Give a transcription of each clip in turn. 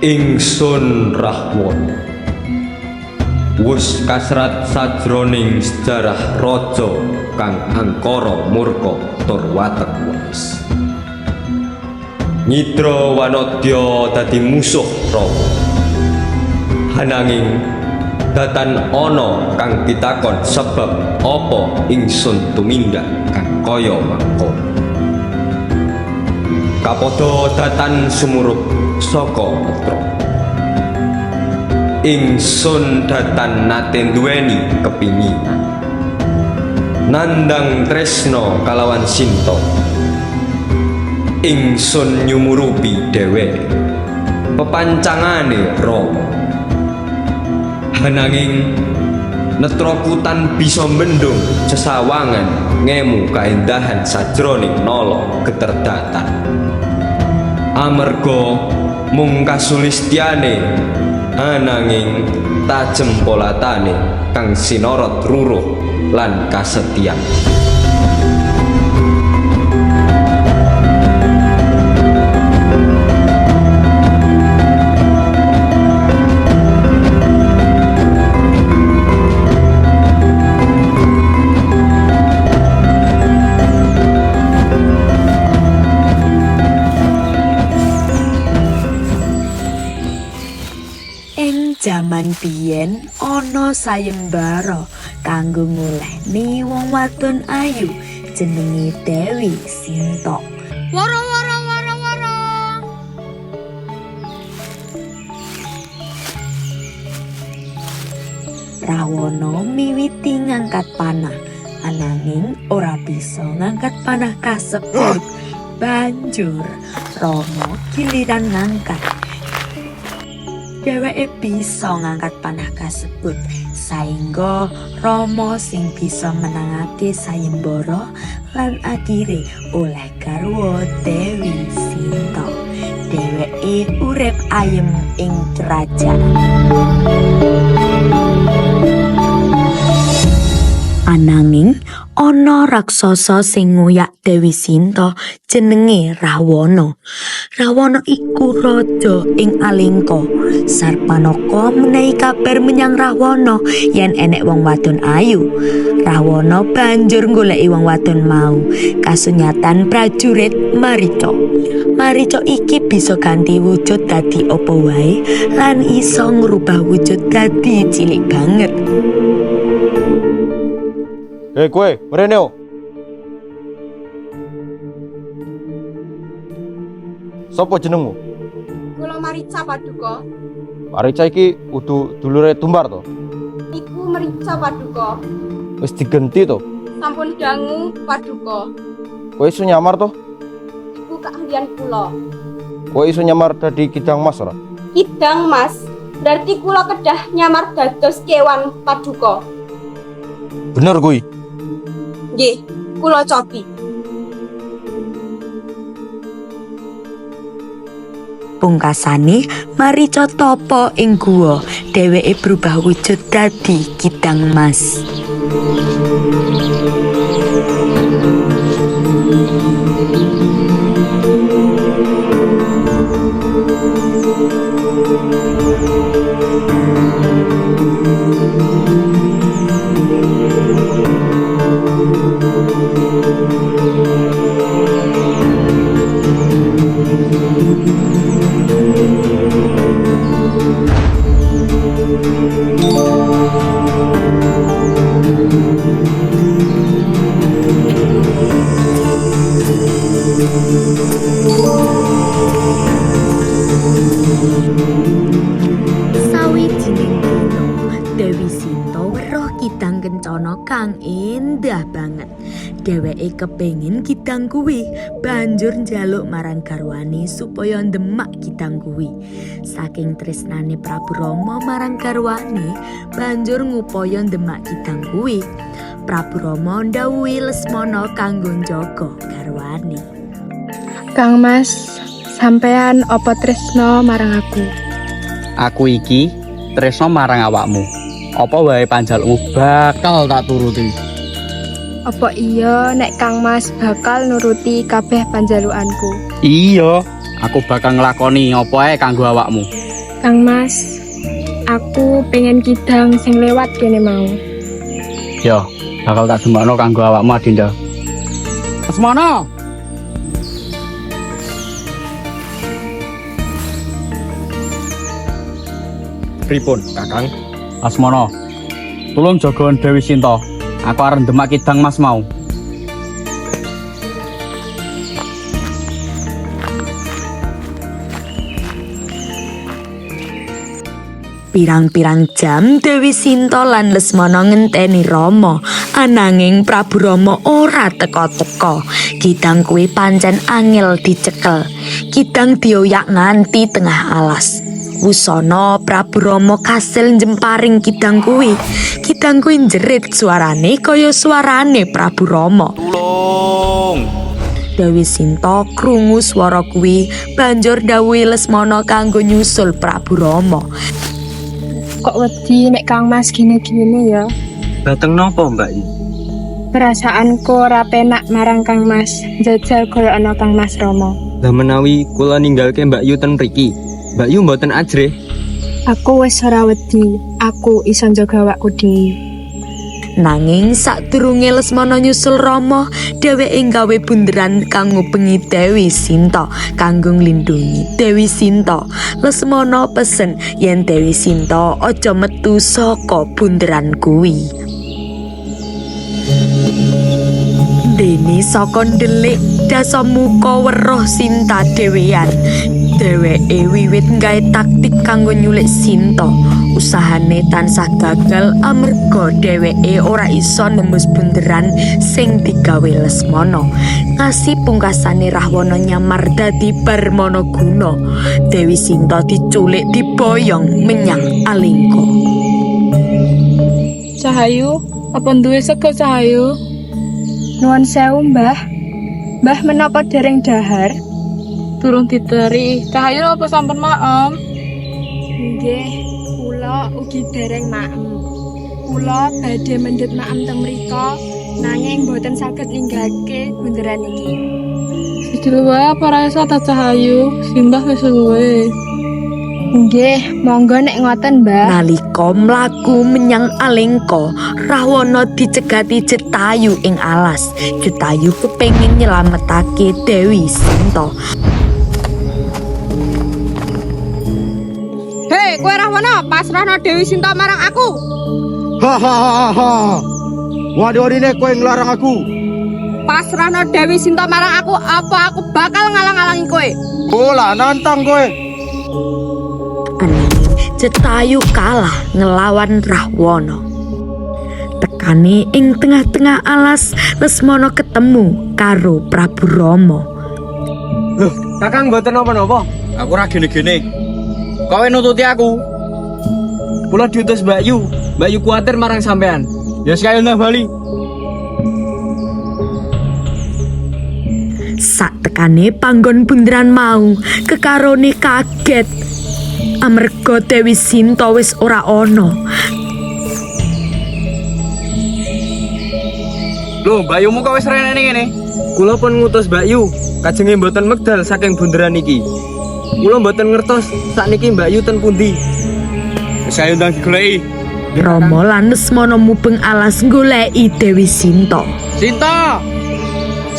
Ingsun Rahwana wus kasrat sajroning sejarah raja kang angkara murka tur watek wates Nyitra Wanodya dadi musuh Rama Hananging datan ana kang ditakon sebab apa ingsun tumindak kang kaya mangkono Kapada datan sumurup saka netra ingsun datan nate duweni kepinginan nandang tresno kalawan sinta ingsun nyumurupi dheweke pepancangane Rama. Hananging netrakutan bisa mendung sesawangan ngemu kaendahan sajroning nala geterdatan amarga mung kasulistyane ananging tajem polatane kang sinorot ruruh lan kasetyan jaman biyen ana sayembara kanggo ngolehni wong wadon ayu jenenge Dewi Sinta. Wara. Rawana miwiti ngangkat panah ananging ora bisa ngangkat panah kasebut. Banjur Rama giliran ngangkat. Dheweke bisa ngangkat panah kasebut saengga Rama sing bisa menangake sayembara lan akhire oleh garwa Dewi Sinta. Dheweke urip ayem ing kerajaan. Ananging ana raksasa sing ngoyak Dewi Sinta jenenge Rawana. Rawana iku raja ing Alengka. Sarpanaka menehi kabar menyang Rawana yen enek wong wadon ayu. Rawana banjur goleki wong wadon mau. Kasunyatan prajurit Marica. Marica iki bisa ganti wujud dadi apa wae lan iso ngrubah wujud dadi cilik banget. Kowe, mrene o. Sopo jenengmu? Kula Marica Paduka. Marica iki udu dulure Tumbar to. Iku Merica Paduka. Wis digenti to. Sampun dangu Paduka. Kowe iso nyamar to? Iku keahlian kula. Kowe iso nyamar dadi Kidang Mas ora? Kidang Mas. Berarti kula kedah nyamar dados kewan Paduka. Bener kuwi. Nggih, kula cobi. Pungkasane Marica tapa ing guwa, dheweke berubah wujud dadi kidang mas. Kepengin kidang kuwi, banjur njaluk marang garwane supaya ndemak kidang kuwi. Saking tresnane Prabu Rama marang garwane, banjur ngupaya ndemak kidang kuwi. Prabu Rama ndhawuhi Lesmana kanggo njaga garwane. Kang Mas, sampean apa tresno marang aku? Aku iki tresno marang awakmu. Apa wae panjalukmu bakal tak turuti. Apa iya nek Kang Mas bakal nuruti kabeh panjalukanku? Iya, aku bakal nglakoni apa ae kanggo awakmu. Kang Mas, aku pengen kidang sing lewat kene mau. Yo, bakal tak demakno kanggo awakmu Adinda. Asmana. Pripun, Kakang? Asmana. Tolong jagoan Dewi Sinta. Aku arep demak kidang Mas mau. Pirang-pirang jam Dewi Sinta lan Lesmana ngenteni Rama, ananging Prabu Rama ora teka-teka. Kidang kuwi pancen angel dicekel. Kidang dioyak nganti tengah alas. Wusana Prabu Rama kasil jemparing kidang kuwi. Kidang kuwi jerit suarane kaya suarane Prabu Rama. Tulung. Dewi Sinta krungu swara kuwi banjur dawuhi Lesmana kanggo nyusul Prabu Rama. Kok wedi nek Kang Mas gini-gini ya? Dateng nopo, Mbak? Perasaanku ora penak marang Kang Mas. Jajal ana Kang Mas Rama. Lah menawi kula ninggalke Mbak Yu ten mriki. Mbak Yu mboten ajrih. Aku wis ora wedi. Aku iso njaga awakku dhewe. Nanging sadurunge Lesmana nyusul Rama, dheweke gawe bunderan kang ngubengi Dewi Sinta kanggo nglindungi Dewi Sinta. Lesmana pesen yen Dewi Sinta aja metu saka bunderan kuwi. Dene saka ndelik dasa muka weruh Sinta dhewean. Dheweke wiwit gawe taktik kanggo nyulik Sinta. Usahane tansah gagal amarga dheweke ora iso nembus bunderan sing digawe Lesmana. Kasih pungkasane Rahwana nyamar dadi Barmana Guna. Dewi Sinta diculik diboyong menyang Alengka. Cahayu, apa duwe sego Cahayu? Nuwun sewu, Mbah. Mbah menapa dereng dahar? Turun diteri. Cahayu apa sampun maem? Nggih, kula ugi dereng maem. Kula badhe mendhet maem teng mrika nanging boten saged ninggalke bunderan iki. Siji wae apa ra iso ta Cahayu? Simbah wis luwe. Nggih, monggo nek ngoten, Mbah. Nalika mlaku menyang Alengka, Rahwana dicegati Jetayu ing alas. Jetayu kepengin nyelametake Dewi Sinta. Hei, kowe Rahwana, pasrahno Dewi Sinta marang aku. Hahaha. Wadi-wadine kowe nglarang aku. Pasrahno Dewi Sinta marang aku, apa aku bakal ngalang-alangi kowe. Bola nantang kowe. Jetayu kalah ngelawan Rahwana. Tekane ing tengah-tengah alas Lesmana ketemu karo Prabu Rama. Loh, Kakang mboten napa-napa. Aku ora gene-gene. Kowe nututi aku. Kula diutus Mbak Yu. Mbak Yu kuatir marang sampean. Ya sekali nang bali. Sak tekane panggon bunderan mau, kekarone kaget. Amerga Dewi Sinta wis ora ana. Lho, bayumu kok wis rene ngene? Kula pun ngutus Mbak Yu. Kajenge mboten medal saking bunderan iki. Kula mboten ngertos sakniki Mbak Yu ten pundi. Wis ayo ndang digoleki. Rama lan Lesmana mubeng alas goleki Dewi Sinta. Sinta.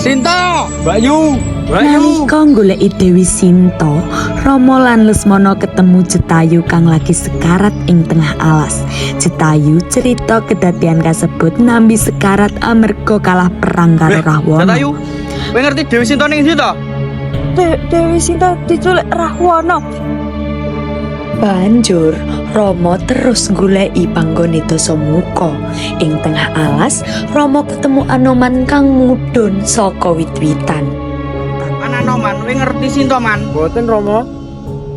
Sinta, Mbak Yu, Mbak Yu. Nalika goleki Dewi Sinta, Rama lan Lesmana ketemu Jetayu kang lagi sekarat ing tengah alas. Jetayu cerita kedadian kasebut nambi sekarat amerga kalah perang karo Rahwana. Jatayu. Kowe ngerti Dewi Sinta ning ndi to? Dewi Sinta diculik Rahwana. Banjur Rama terus goleki panggone Dasamuka. Ing tengah alas, Rama ketemu Anoman kang mudhun saka wit-witan. Kowe ngerti Sinta man? Boten Romo.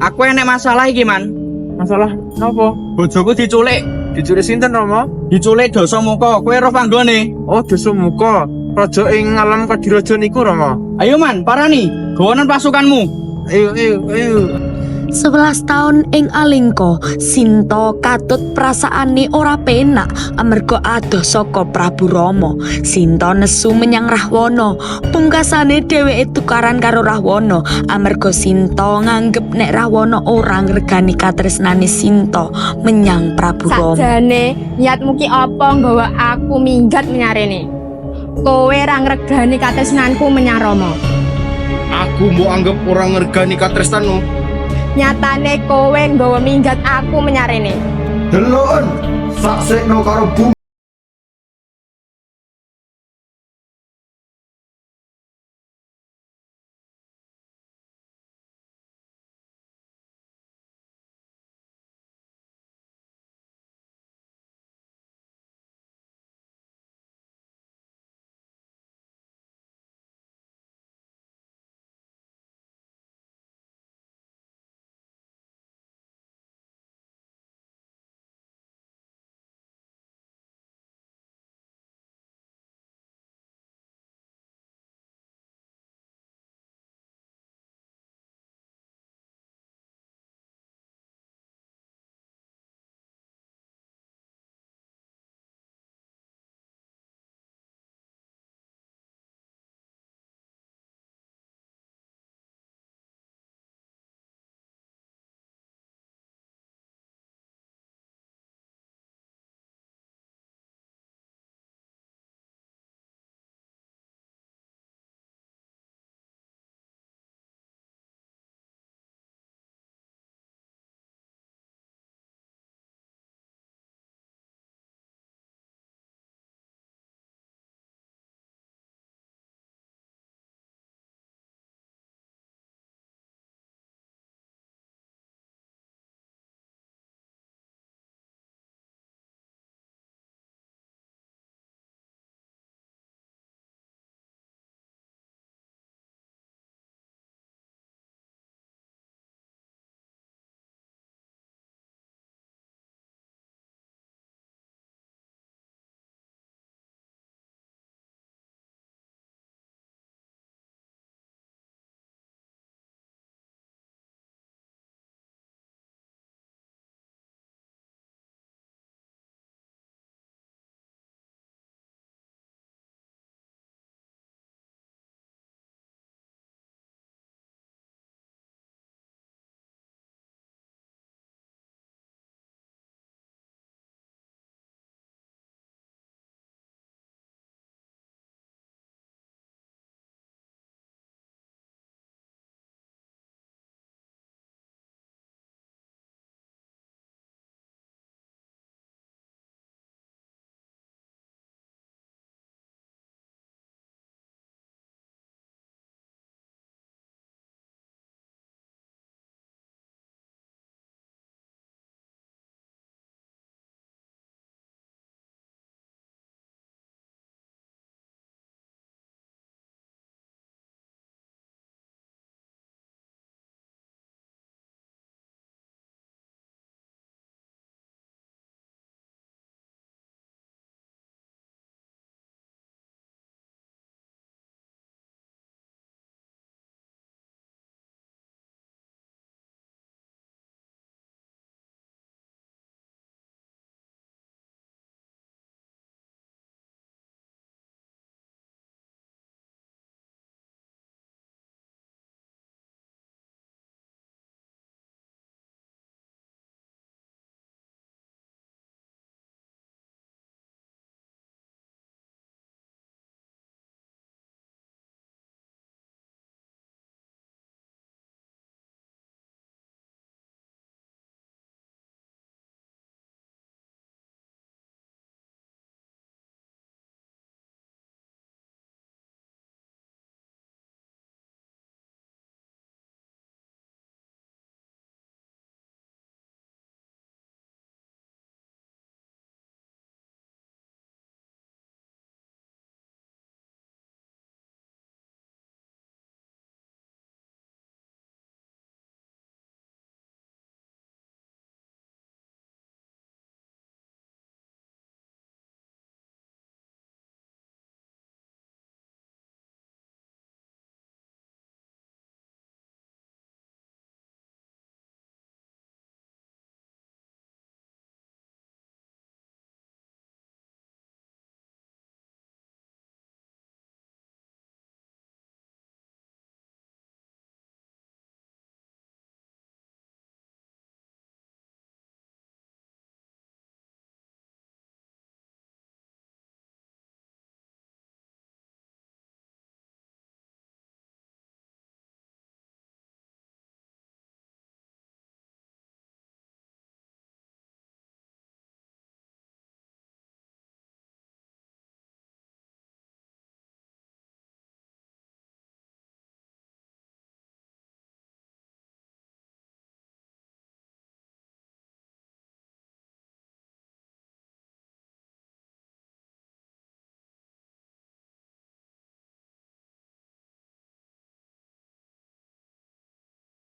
Aku enek masalah iki man. Masalah napa? Bojoku diculik. Diculik sinten Romo? Diculik Dasamuka. Kowe roh panggone. Oh, Dasamuka. Raja ing alam Kadiraja niku Romo. Ayo man, parani. Gawanan pasukanmu. Ayo, ayo, ayo. 11 tahun ing Alengka, Sinta katut prasaane ora penak amarga adoh saka Prabu Rama. Sinta nesu menyang Rahwana. Pungkasane dheweke tukaran karo Rahwana amarga Sinta nganggep nek Rahwana ora ngregani katresnane Sinta menyang Prabu Rama. Sakjane niatmu ki apa nggawa aku minggat menyarene? Kowe ra ngregani katresnanku menyang Rama. Aku mau anggap orang ngergani katresnanmu. Nyatane kowe nggawa minggat aku menyarene. Deloken, saksekno karo bumi.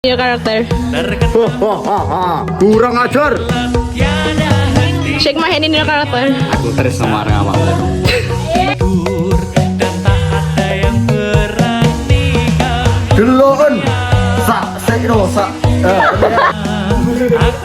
Your karakter. Kurang ajar. Shake my hand ini karakter. Aku terus sama orang awal. Deloken. Sak, sak, eh. sak.